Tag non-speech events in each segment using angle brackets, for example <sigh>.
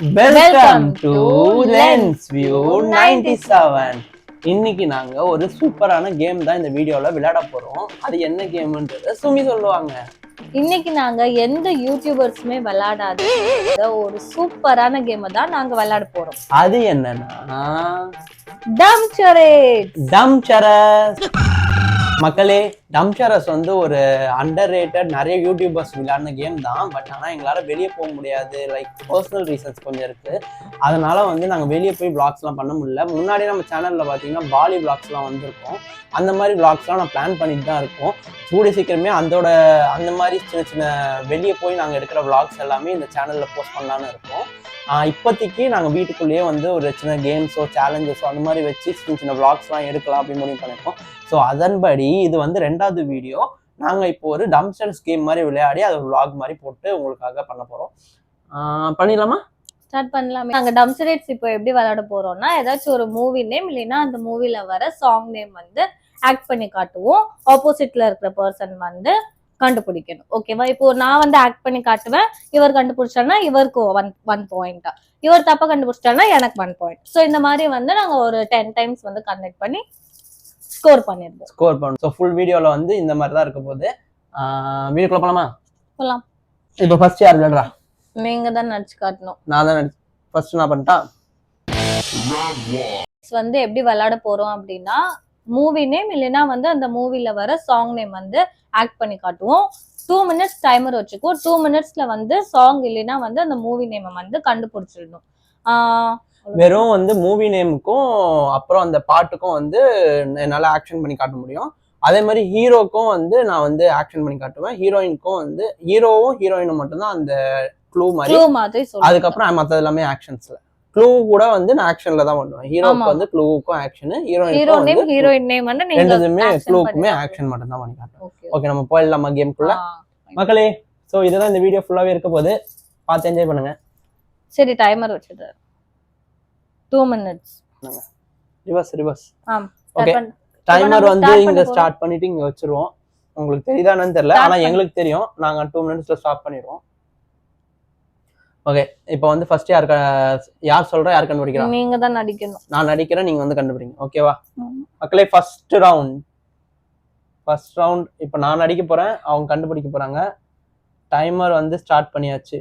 Welcome to lens view 97 இன்னைக்கு நாங்க ஒரு சூப்பரான கேம் தான் இந்த வீடியோல விளையாட போறோம். அது என்ன கேம்ன்றது சுமி சொல்லுவாங்க. இன்னைக்கு நாங்க எந்த யூடியூபர்ஸுமே விளையாடாத ஒரு சூப்பரான கேமை தான் நாங்க விளையாட போறோம். அது என்னன்னா டம் சரேட் டம் சரஸ் மக்களே டம்ஷரஸ் வந்து ஒரு அண்டர் ரேட்டட் நிறைய யூடியூபர்ஸ் விளையாடின கேம் தான். பட் ஆனால் எங்களால் வெளியே போக முடியாது. லைக் பர்சனல் ரீசன்ஸ் கொஞ்சம் இருக்குது அதனால் வந்து நாங்கள் வெளியே போய் vlogsலாம் பண்ண முடியல. முன்னாடி நம்ம சேனலில் பார்த்தீங்கன்னா பாலி vlogsலாம் வந்திருக்கோம். அந்த மாதிரி vlogsலாம் நான் பிளான் பண்ணிட்டு தான் இருக்கோம். கூடிய சீக்கிரமே அதோட அந்த மாதிரி சின்ன சின்ன வெளியே போய் நாங்கள் எடுக்கிற vlogs எல்லாமே இந்த சேனலில் போஸ்ட் பண்ணலான்னு இருக்கோம். இப்போதைக்கு நாங்கள் வீட்டுக்குள்ளேயே வந்து ஒரு சின்ன கேம்ஸோ சேலஞ்சஸோ அந்த மாதிரி வச்சு சின்ன சின்ன vlogsலாம் எடுக்கலாம் அப்படின்னு முடிவு பண்ணியிருக்கோம் ஸோ அதன்படி இது வந்து ரெண்டாவது வீடியோ நாங்கள் இப்போ ஒரு டம்ஸ்டர்ஸ் கேம் மாதிரி விளையாடி அது ஒரு vlog மாதிரி போட்டு உங்களுக்காக பண்ண போகிறோம் பண்ணிடலாமா? ஸ்டார்ட் பண்ணலாமே. நாங்கள் டம் இப்போ எப்படி விளையாட போறோம்னா ஏதாச்சும் ஒரு மூவி நேம் இல்லைன்னா அந்த மூவியில் வர சாங் நேம் வந்து ஆக்ட் பண்ணி காட்டுவோம். ஆப்போசிட்ல இருக்கிற பர்சன் வந்து கண்டுபிடிக்கணும். ஓகேவா இப்போ நான் வந்து ஆக்ட் பண்ணி காட்டுவேன். இவர் கண்டுபிடிச்சானா இவருக்கு ஒன் ஒன் பாயிண்ட் இவர் தப்பா கண்டுபிடிச்சிட்டானா எனக்கு ஒன் பாயிண்ட் ஸோ இந்த மாதிரி வந்து நாங்கள் ஒரு டென் டைம்ஸ் வந்து கண்டக்ட் பண்ணி ஸ்கோர் பண்ணிருந்தோம். ஸ்கோர் பண்ணணும் ஸோ ஃபுல் வீடியோவில் வந்து இந்த மாதிரி தான் இருக்க போகுது. வீடியோக்குள்ள போகலாமா போலாம். இப்போ ஃபர்ஸ்ட் யார் விளையாடுறா? நீங்க தான் நடிச்சு காட்டணும். நான் தான் ஃபர்ஸ்ட் நான் பண்ணிட்டா? வந்து எப்படி விளையாட போறோம் அப்படின்னா மூவி நேம் இல்லைன்னா வந்து அந்த மூவில வர சாங் நேம் வந்து ஆக்ட் பண்ணி காட்டுவோம். டூ மினிட்ஸ் டைமர் வச்சுக்குவோம் டூ மினிட்ஸ்ல வந்து சாங் இல்லைன்னா வந்து அந்த மூவி நேமை வந்து கண்டுபிடிச்சிடணும். ஆஹ் வெறும் வந்து மூவி நேமுக்கும் அப்புறம் அந்த பாட்டுக்கும் வந்து என்னால் ஆக்ஷன் பண்ணி காட்ட முடியும். அதே மாதிரி ஹீரோக்கும் வந்து நான் வந்து ஆக்ஷன் பண்ணி காட்டுவேன். ஹீரோயினுக்கும் வந்து ஹீரோவும் ஹீரோயினும் மட்டும்தான் அந்த க்ளூ மாதிரி. அதுக்கப்புறம் மற்றது எல்லாமே ஆக்ஷன்ஸ்ல க்ளூ கூட வந்து நான் ஆக்ஷன்ல தான் பண்ணுவேன். ஹீரோக்கு. வந்து க்ளூவுக்கும் ஆக்ஷன் ஹீரோ ஹீரோயினுக்கும் நேம் வந்து ஹீரோயின் நேம் வந்து ரெண்டுதுமே க்ளூக்குமே ஆக்ஷன் மட்டும் தான் பண்ணி காட்டுவேன். Okay, ஓகே நம்ம போயிடலாமா கேம்குள்ள. மக்களே ஸோ இதுதான் இந்த வீடியோ ஃபுல்லாவே இருக்க போது பார்த்து என்ஜாய் பண்ணுங்க. சரி டைமர் வச்சுட்டு. டூ மினிட்ஸ் ரிவர்ஸ் ரிவர்ஸ் ஆம். ஓகே. டைமர் வந்து இங்க. ஸ்டார்ட் பண்ணிட்டு இங்க வச்சிருவோம். உங்களுக்கு தெரியுதானு தெரியல. ஆனா. எங்களுக்கு தெரியும். நாங்க டூ மினிட்ஸ்ல ஸ்டாப் பண்ணிடுவோம். ஓகே இப்போ வந்து ஃபர்ஸ்ட் யார் யார் சொல்றா யார் கண்டுபிடிக்கிறா? நீங்க தான் நடிக்கணும். நான் நடிக்கிறேன் நீங்க வந்து கண்டுபிடிங்க. ஓகேவா. மக்களே ஃபர்ஸ்ட் ரவுண்ட் ஃபர்ஸ்ட் ரவுண்ட் இப்போ நான் நடிக்க போறேன் அவங்க கண்டுபிடிக்க போறாங்க. டைமர் வந்து ஸ்டார்ட் பண்ணியாச்சு.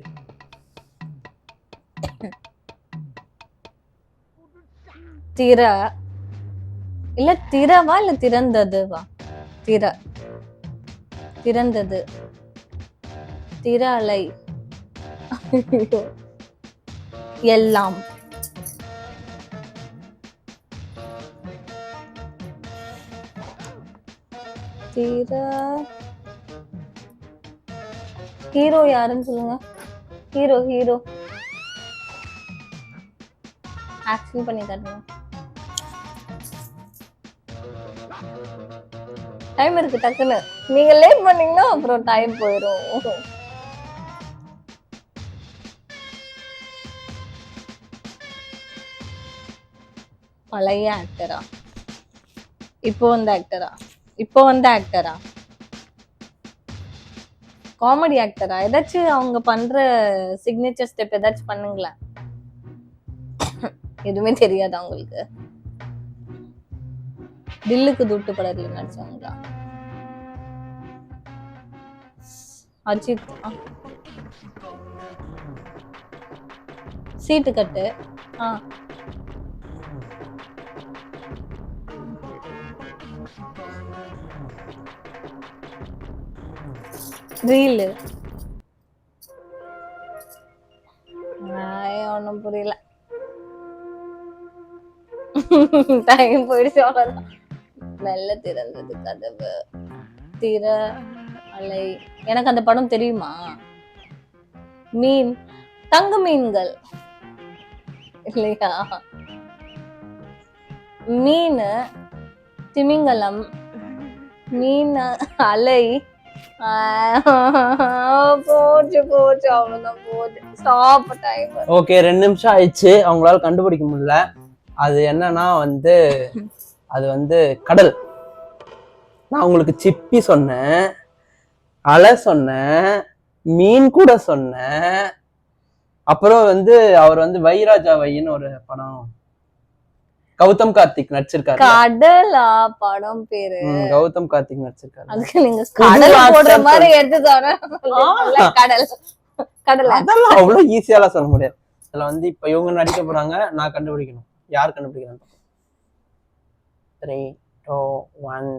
திற. இல்ல திறவா இல்ல திறந்ததுவா? திற. திறந்தது. திற அலை எல்லாம். திர ஹீரோ யாருன்னு சொல்லுங்க. Hero hero. ஆக்ஷன் பண்ணி தரணும். டைம் இருக்கு டக்குன்னு. நீங்க லேட் பண்ணீங்கன்னா அப்புறம் டைம் போயிடும் பழைய ஆக்டரா இப்போ வந்த ஆக்டரா இப்போ வந்த ஆக்டரா காமெடி ஆக்டரா ஏதாச்சும் அவங்க பண்ற சிக்னேச்சர் ஸ்டெப் ஏதாச்சும் பண்ணுங்களேன். எதுவுமே தெரியாதா உங்களுக்கு தில்லுக்கு துட்டு படத்துல நடிச்சவங்களா? அஜித். சீட்டு கட்டு. ஆ. ரீலு. ஒன்றும் புரியல. டைம் போயிடுச்சு அவ்வளோதான் மெல்ல திறந்தது கதவு. திற அலை. எனக்கு அந்த படம் தெரியுமா? மீன். தங்க மீன்கள். இல்லையா? மீன் திமிங்கலம். மீன் அலை. போச்சு போச்சு. அவ்வளவுதான் போச்சு. டைம் ஓகே ரெண்டு நிமிஷம் ஆயிடுச்சு. அவங்களால கண்டுபிடிக்க முடியல. அது என்னன்னா வந்து அது வந்து கடல். நான் உங்களுக்கு சிப்பி சொன்னேன் அலை சொன்னேன் மீன் கூட சொன்னேன். அப்புறம் வந்து அவர் வந்து வைராஜா வைன்னு ஒரு படம் கௌதம் கார்த்திக் நடிச்சிருக்காரு கடலா படம் பேரு. கௌதம் கார்த்திக் நடிச்சிருக்காரு. அதுக்கு நீங்க கடல் போடுற மாதிரி எடுத்து தர. கடல். கடல். அதெல்லாம் அவ்வளவு ஈஸியாலாம் சொல்ல முடியாது. இதுல வந்து இப்ப இவங்க நடிக்க போறாங்க நான் கண்டுபிடிக்கணும். யார் கண்டுபிடிக்கிறாங்க? த்ரீ டூ ஒன்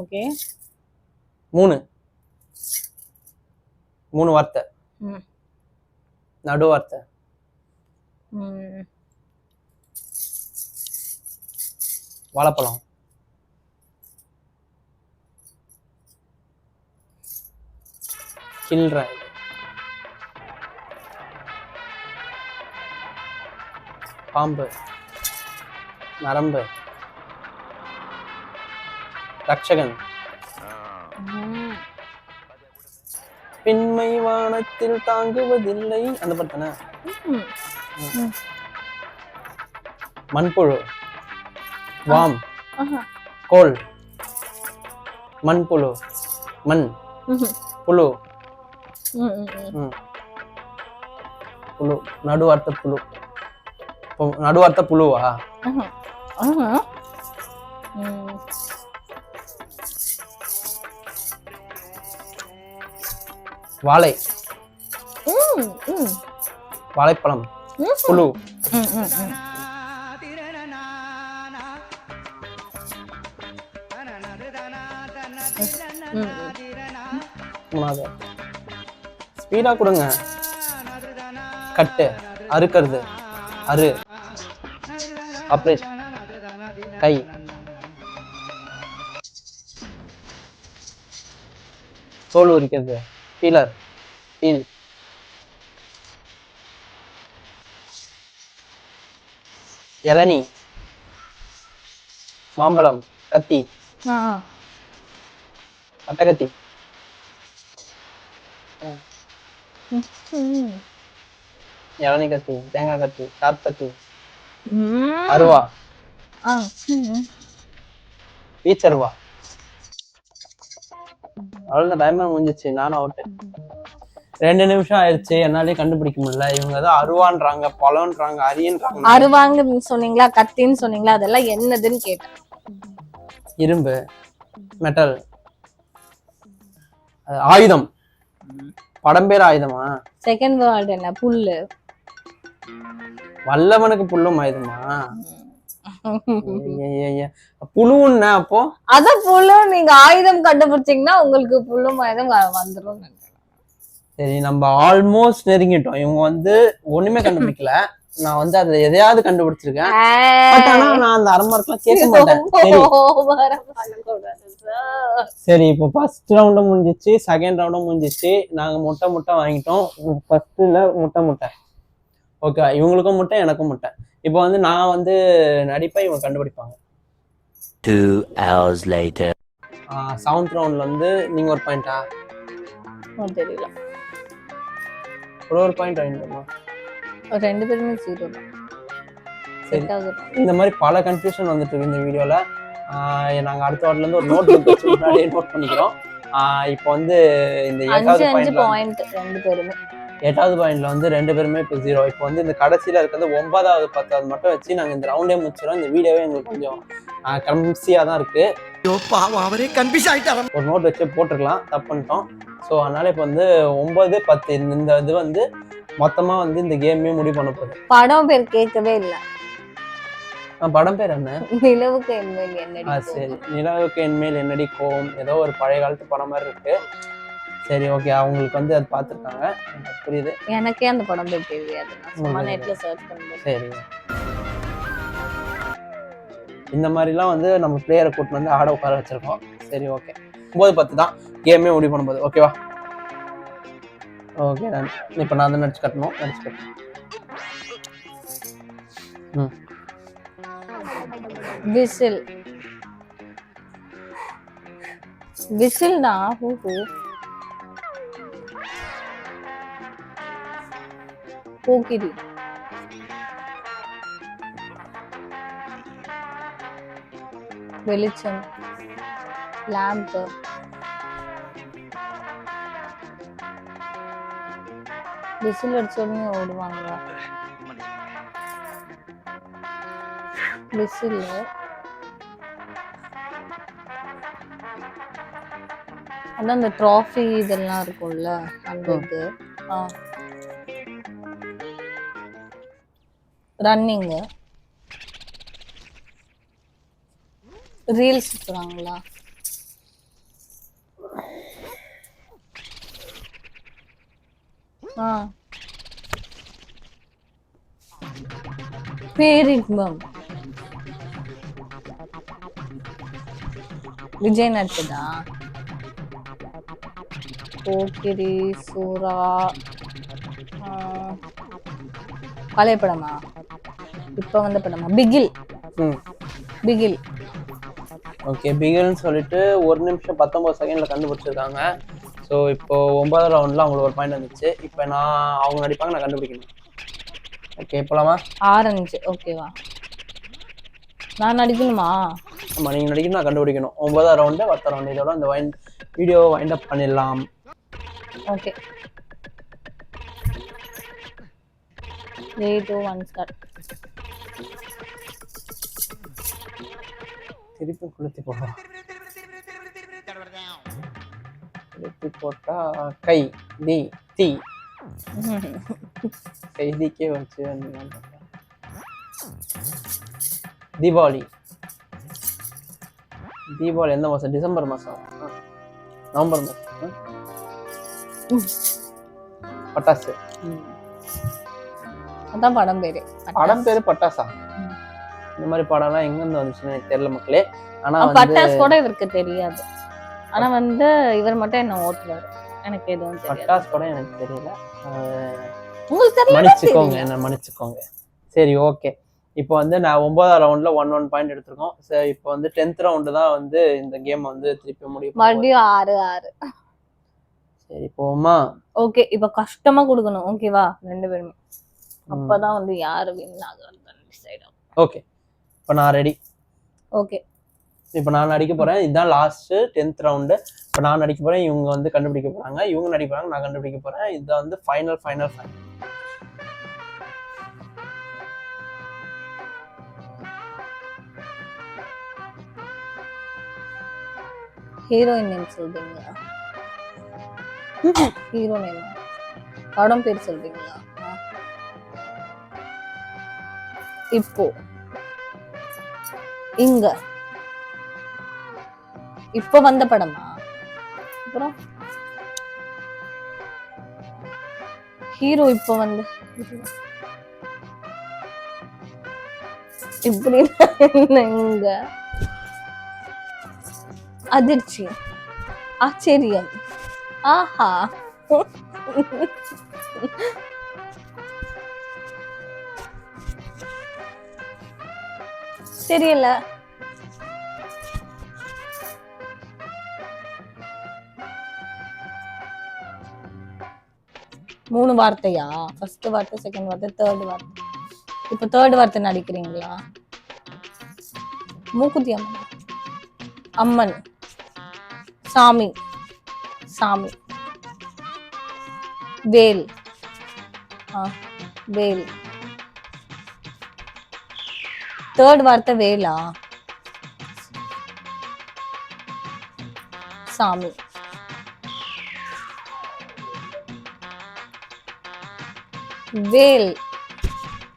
ஓகே மூணு. மூணு வார்த்தை. நடு வார்த்தை. வாழைப்பழம். கில்ற பாம்பு. நரம்பு. ரட்சகன். பின்மை வானத்தில் தாங்குவதில்லை. அந்த பாட்டு தானே? மண்புழு. வாம். கோல். மண்புழு. மண். புழு. புழு. நடுவார்த்த புழு. நடுவார்த்த புழுவா? வாழை. வாழைப்பழம். புழு. ஸ்பீடா கொடுங்க. கட்டு அறுக்கிறது. அரு ஆப்ரேட் கை. தோல் உரிக்கிறது. பீலர் பீல் இளநி. மாம்பழம். கத்தி. அட்டகத்தி இளநி கத்தி தேங்காய் கத்தி கத்தி அருவா. பீச் அருவா அவ்வளோ டைம் முடிஞ்சிச்சு நானும் அவுட்டு ரெண்டு நிமிஷம் ஆயிடுச்சு என்னாலே கண்டுபிடிக்க முடியல. இவங்க ஏதோ அருவான்றாங்க பழம்ன்றாங்க அரியன்றாங்க. அருவாங்க சொன்னீங்களா கத்தின்னு சொன்னீங்களா அதெல்லாம் என்னதுன்னு கேட்டேன். இரும்பு மெட்டல் ஆயுதம். படம் பேர் ஆயுதமா? செகண்ட் வேர்ல்டு என்ன புல்லு. வல்லவனுக்கு புல்லும் ஆயுதமா. புழுன்னா அப்போ? அதான் புல்லு நீங்க ஆயுதம் கண்டுபிடிச்சீங்கன்னா உங்களுக்கு புல்லும் ஆயுதம் வ- வந்துரும் சரி நம்ம ஆல்மோஸ்ட் நெருங்கிட்டோம். இவங்க வந்து ஒண்ணுமே கண்டுபிடிக்கல. நான் வந்து அதுல எதையாவது கண்டுபிடிச்சிருக்கேன். பட் ஆனா நான் அந்த அரை மார்க்லாம் கேட்க மாட்டேன். சரி. சரி இப்போ ஃபர்ஸ்ட் ரவுண்டும் முடிஞ்சிச்சு. செகண்ட் ரவுண்டும் முடிஞ்சிச்சு. நாங்க முட்டை முட்டை வாங்கிட்டோம். ஃபர்ஸ்ட்ல முட்டை முட்டை. ஓகே இவங்களுக்கும் முட்டை எனக்கும் முட்டை. இப்போ வந்து நான் வந்து நடிப்பேன் இவங்க கண்டுபிடிப்பாங்க. Two hours later. செவன்த் ரவுண்ட்ல வந்து நீங்க ஒரு பாயிண்டா தெரியல. ஒரு ஒரு பாயிண்ட் வாங்கிட்டோமா ஒரு ரெண்டு பேருமே ஜீரோ சரி. இந்த மாதிரி பல கன்ஃபியூஷன் வந்துட்டு இருக்கு இந்த வீடியோல. நாங்க அடுத்த வாட்டில இருந்து ஒரு நோட் புக் வச்சு முன்னாடியே நோட் பண்ணிக்கிறோம். இப்போ வந்து இந்த அஞ்சு பாயிண்ட் ரெண்டு பேருமே. எட்டாவது பாயிண்ட்ல வந்து ரெண்டு பேருமே இப்போ ஜீரோ இப்போ வந்து இந்த கடைசியில இருக்கிறது ஒன்பதாவது பத்தாவது மட்டும் வச்சு நாங்க இந்த ரவுண்டே முடிச்சிடும் இந்த வீடியோவே எங்களுக்கு கொஞ்சம் கம்சியா தான் இருக்கு. பாவம் அவரே கன்ஃபியூஸ் ஆயிட்டாராம் ஒரு நோட் வச்சு போட்டுருக்கலாம் தப்பு பண்ணிட்டோம். ஸோ அதனால இப்போ வந்து ஒன்பது பத்து இந்த- இந்த இது வந்து மொத்தமா வந்து இந்த கேமே முடிவு பண்ண போகுது. படம் பேர் கேட்கவே இல்ல. படம் பேர் என்ன? நிலவுக்கு என்மேல் என்னடி ஆ சரி. நிலவுக்கு என்மேல் என்னடி கோவம் ஏதோ ஒரு பழைய காலத்து படம் மாதிரி இருக்கு. சரி ஓகே அவங்களுக்கு வந்து அது பார்த்துருக்காங்க. புரியுது. எனக்கே அந்த படம் பேர் தெரியாது. சும்மா நெட்ல சர்ச் பண்ணுவேன் சரி. இந்த மாதிரிலாம் வந்து நம்ம பிளேயரை கூட்டிட்டு வந்து ஆட உட்கார வச்சிருக்கோம். சரி ஓகே ஒன்பது பத்து தான். கேமே முடிவு பண்ணும்போது ஓகேவா ஓகே நான் இப்போ நான் தான் நடிச்சு கட்டணும். நடிச்சு கட்டணும் ம். விசில். விசில் தான் ஹூஹூ போக்கிரி வெளிச்சம். லேம்ப் விசில் அடிச்ச உடனே ஓடுவாங்க விசில். அதான் அந்த ட்ராஃபி இதெல்லாம் இருக்கும்ல அந்த. இது. ஆ. ரன்னிங் ரீல்ஸ் சுத்துறாங்களா? ஆ. பேரின்பம். விஜய் நடிச்சதா? போக்கிரி சூரா. பழைய படமா? இப்ப வந்த படமா பிகில். ம். பிகில். ஓகே பிகில்னு சொல்லிட்டு ஒரு நிமிஷம் பத்தொம்பது செகண்டில் கண்டுபிடிச்சிருக்காங்க. ஸோ இப்போ ஒன்பதாவது ரவுண்டில் அவங்களுக்கு ஒரு பாயிண்ட் வந்துச்சு. இப்போ நான் அவங்க நடிப்பாங்க நான் கண்டுபிடிக்கணும். ஓகே போலாமா? ஆரஞ்சு ஓகேவா நான் நடிக்கணுமா? ஆமாம் நீங்கள் நடிக்கணும் நான் கண்டுபிடிக்கணும். ஒன்பதாவது ரவுண்டு பத்து ரவுண்டு இதோட இந்த வைண்ட் வீடியோ வைண்ட் அப் பண்ணிடலாம். Okay three two one start திருப்பி குளுத்தி போடுறோம் குளுத்தி போட்டா கை நீ தீ. கைதிக்கே வச்சு தீபாவளி. தீபாவளி எந்த மாதம் டிசம்பர் மாதம் நவம்பர் மாதம் பட்டாசு. அதான் படம் பேரு. படம் பேரு பட்டாசா. இந்த மாதிரி படம்லாம் எங்கேருந்து வந்துச்சுன்னு எனக்கு தெரியல மக்களே. ஆனா ஆ, வந்து பட்டாஸ் கூட இவருக்கு தெரியாது. ஆனா வந்து இவர் மட்டும் என்ன ஓட்டுவாரு. எனக்கு எதுவும் பட்டாஸ் படம் எனக்கு தெரியல. உங்களுக்கு மன்னிச்சுக்கோங்க என்ன மன்னிச்சுக்கோங்க. சரி ஓகே. இப்போ வந்து நான் ஒன்பதாம் ரவுண்ட்ல ஒன் ஒன் பாயிண்ட் எடுத்திருக்கோம். சரி இப்போ வந்து டென்த் ரவுண்டு தான் வந்து இந்த கேம் வந்து திருப்பி முடியும் மறுபடியும் ஆறு ஆறு. சரி போமா? ஓகே இப்ப கஷ்டமா கொடுக்கணும். ஓகேவா? ரெண்டு பேருமே. அப்பதான் வந்து யாரு வின் ஆகுறது டிசைட் ஆகும். ஓகே. இப்போ நான் ரெடி ஓகே இப்போ நான் நடிக்க போறேன். இதுதான் லாஸ்ட் டென்த் ரவுண்டு இப்போ நான் நடிக்க போறேன். இவங்க வந்து கண்டுபிடிக்க போறாங்க. இவங்க நடிக்க போறாங்க. நான் கண்டுபிடிக்க போறேன். இதுதான் வந்து final final final heroine name சொல்றீங்களா? ஹீரோ நேம் படம் பேர் சொல்றீங்களா. இப்போ. இங்க. இப்ப வந்த படமா? அப்புறம்? ஹீரோ இப்ப வந்து. இப்படி இங்க? அதிர்ச்சி. ஆச்சரியம். ஆஹா. தெரியல. மூணு வார்த்தையா? ஃபர்ஸ்ட் வார்த்தை செகண்ட் வார்த்தை தேர்ட் வார்த்தை. இப்போ தேர்ட் வார்த்தை நடிக்கிறீங்களா? மூக்குத்தி அம்மன். அம்மன். சாமி. சாமி. வேல். ஆ வேல். தேர்ட் வார்த்தை வேலா. சாமி. வேல்.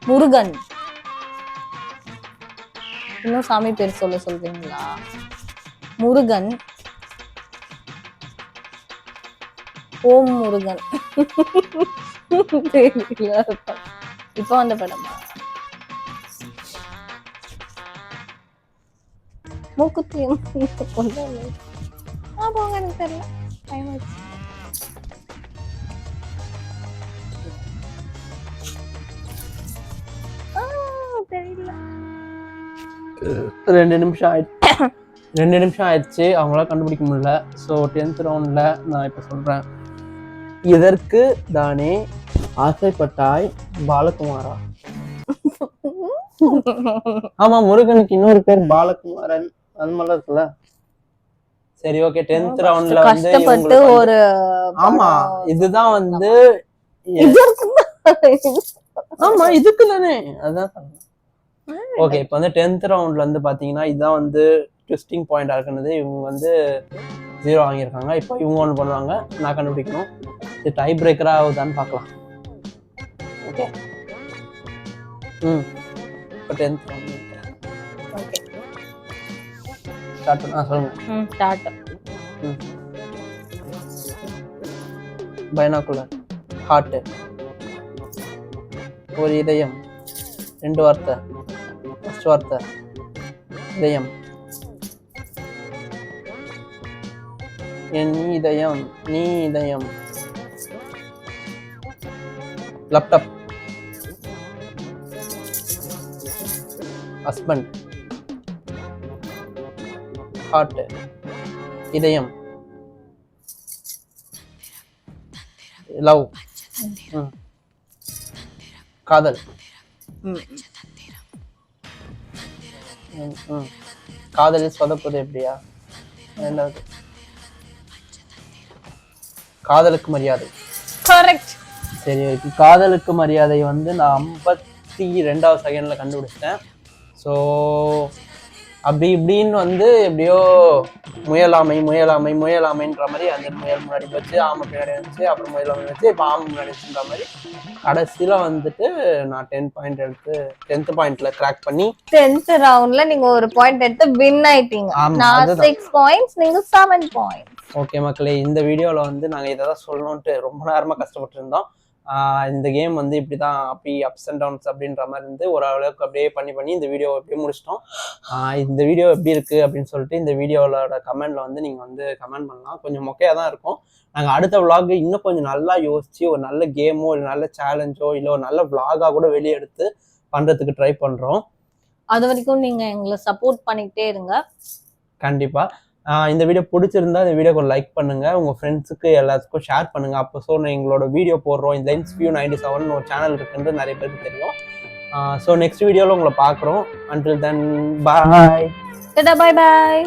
முருகன். இன்னும் சாமி பேர் சொல்ல சொல்றீங்களா? முருகன். ஓம் முருகன். <laughs> தெரியல இப்போ வந்த படமா? மூக்குத்தி ஆ போங்க எனக்கு தெரியல. டைம் ஆச்சு. தெரியல. ரெண்டு நிமிஷம் ஆயிடுச்சு. ரெண்டு நிமிஷம் ஆயிடுச்சு. அவங்களால கண்டுபிடிக்க முடியல. ஸோ டென்த் ரவுண்டில் நான் இப்போ சொல்கிறேன் இதற்கு தானே ஆசைப்பட்டாய் பாலகுமாரா? <laughs> ஆமா முருகனுக்கு இன்னொரு பேர் பாலகுமாரன். அந்த மாதிரிலாம் இருக்குல்ல? சரி ஓகே டென்த் ரவுண்ட்ல வந்து கஷ்டப்பட்டு ஒரு ஆமா. இதுதான் வந்து? ஆமா இதுக்கு தானே அதான் ஓகே இப்போ வந்து டென்த் ரவுண்ட்ல வந்து பாத்தீங்கன்னா இதுதான் வந்து ட்விஸ்டிங் பாயிண்டா இருக்குனது. இவங்க வந்து ஜீரோ வாங்கியிருக்காங்க. இப்போ இவங்க ஒன்று பண்ணுவாங்க. நான் கண்டுபிடிக்கணும். இது டை பிரேக்கரா ஆகுதான்னு பார்க்கலாம் ஓகே ம். இப்போ டென்த் ரவுண்ட் ஸ்டார்ட் பண்ண சொல்லுங்க. ம், start. ம். பைனாக்குலர் ஹார்ட்டு ஒரு இதயம் ரெண்டு வார்த்தை ஃபர்ஸ்ட் வார்த்தை இதயம். என் இதயம் நீ இதயம். லேப்டாப் ஹஸ்பண்ட் ஹார்ட் இதயம். லவ். காதல். காதலில் சொதப்பது எப்படியா? ரெண்டாவது காதலுக்கு மரியாதை. Correct. சரி ஓகே. காதலுக்கு மரியாதை வந்து நான் ஐம்பத்தி ரெண்டாவது செகண்ட்ல கண்டுபிடிச்சிட்டேன். ஸோ அப்படி இப்படின்னு வந்து எப்படியோ முயலாமை முயலாமை முயலாமைன்ற மாதிரி அந்த முயல் முன்னாடி வச்சு ஆமை பின்னாடி வச்சு அப்புறம் முயலாமை வச்சு இப்போ ஆமை முன்னாடி வச்சுன்ற மாதிரி கடைசியில் வந்துட்டு நான் டென் பாயிண்ட் எடுத்து டென்த் பாயிண்ட்ல கிராக் பண்ணி Tenth roundல நீங்க ஒரு பாயிண்ட் எடுத்து வின் ஆயிட்டீங்க. நான். சிக்ஸ் பாயிண்ட்ஸ் நீங்க செவன் பாயிண்ட் ஓகே மக்களே இந்த வீடியோவில் வந்து நாங்கள் இதை தான் சொல்லணுன்ட்டு ரொம்ப நேரமாக கஷ்டப்பட்டு இருந்தோம் இந்த கேம் வந்து இப்படி தான் அப்படி அப்ஸ் அண்ட் டவுன்ஸ் அப்படின்ற மாதிரி இருந்து ஓரளவுக்கு அப்படியே பண்ணி பண்ணி இந்த வீடியோ அப்படியே முடிச்சிட்டோம். இந்த வீடியோ எப்படி இருக்குது அப்படின்னு சொல்லிட்டு இந்த வீடியோவோட கமெண்ட்ல வந்து நீங்கள் வந்து கமெண்ட் பண்ணலாம். கொஞ்சம் மொக்கையாக தான் இருக்கும். நாங்கள் அடுத்த vlog இன்னும் கொஞ்சம் நல்லா யோசிச்சு ஒரு நல்ல கேமோ ஒரு நல்ல சேலஞ்சோ இல்லை ஒரு நல்ல vlog-ஆ கூட வெளியே எடுத்து பண்ணுறதுக்கு ட்ரை பண்ணுறோம் அது வரைக்கும் நீங்க எங்களை சப்போர்ட் பண்ணிக்கிட்டே இருங்க. கண்டிப்பா. ஆஹ் இந்த வீடியோ பிடிச்சிருந்தா இந்த வீடியோக்கு ஒரு லைக் பண்ணுங்க. உங்க ஃப்ரெண்ட்ஸுக்கு எல்லாத்துக்கும் ஷேர் பண்ணுங்க. அப்போ ஸோ எங்களோட வீடியோ போடுறோம். இந்த லென்ஸ் வியூ நைன்டி செவன் ஒரு சேனல் இருக்குன்றது நிறைய பேருக்கு தெரியும். ஸோ நெக்ஸ்ட் வீடியோவில் உங்களை பார்க்குறோம். அன்டில் தென் பாய் பாய் பாய்